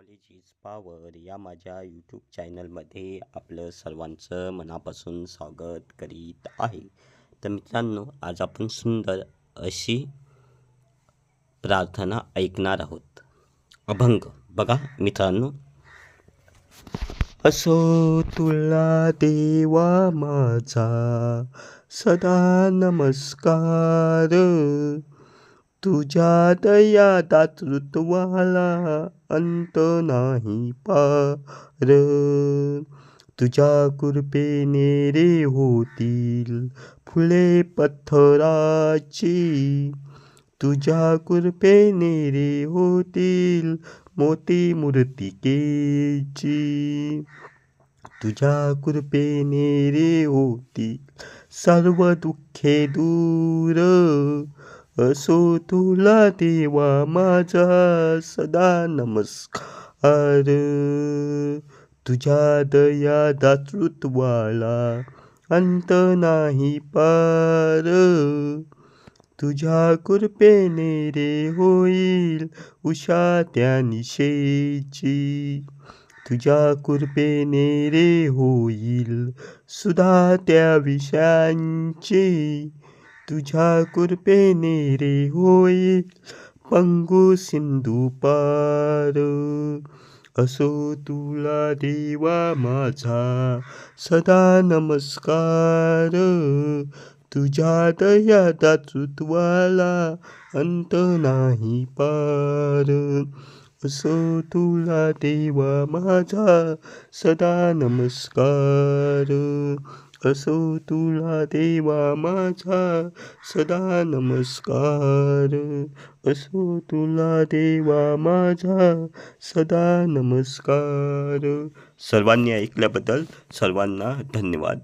Knowledge is power या माझ्या YouTube चॅनलमध्ये आपलं सर्वांचं मनापासून स्वागत करीत आहे. तर मित्रांनो आज आपण सुंदर अशी प्रार्थना ऐकणार आहोत. अभंग. बघा मित्रांनो. असो तुला देवा माझा सदा नमस्कार. तुझ्या दया दातृत्वाला अंत नाही पार. तुझ्या कृपेने रे होतील फुले पत्थराची. तुझ्या कृपेने रे होतील मोती मूर्तिकेची. तुझ्या कृपेने रे होती सर्व दुःखे दूर. असो तुला देवा माझा सदा नमस्कार. तुझ्या दया दातृत्वाला अंत नाही पार. तुझ्या कृपेने रे होईल उषा त्या निशेची. तुझ्या कृपेने रे होईल सुधा त्या विषयांची तुझ्या कृपेने रे होईल पंगू सिंधू पार असो तुला देवा माझा सदा नमस्कार तुझ्या दया दातृत्वाला अंत नाही पार असो तुला देवा माझा सदा नमस्कार असो तुला देवा माझा सदा नमस्कार. असो तुला देवा माझा सदा नमस्कार. सर्वांनी ऐकल्याबद्दल सर्वांना धन्यवाद.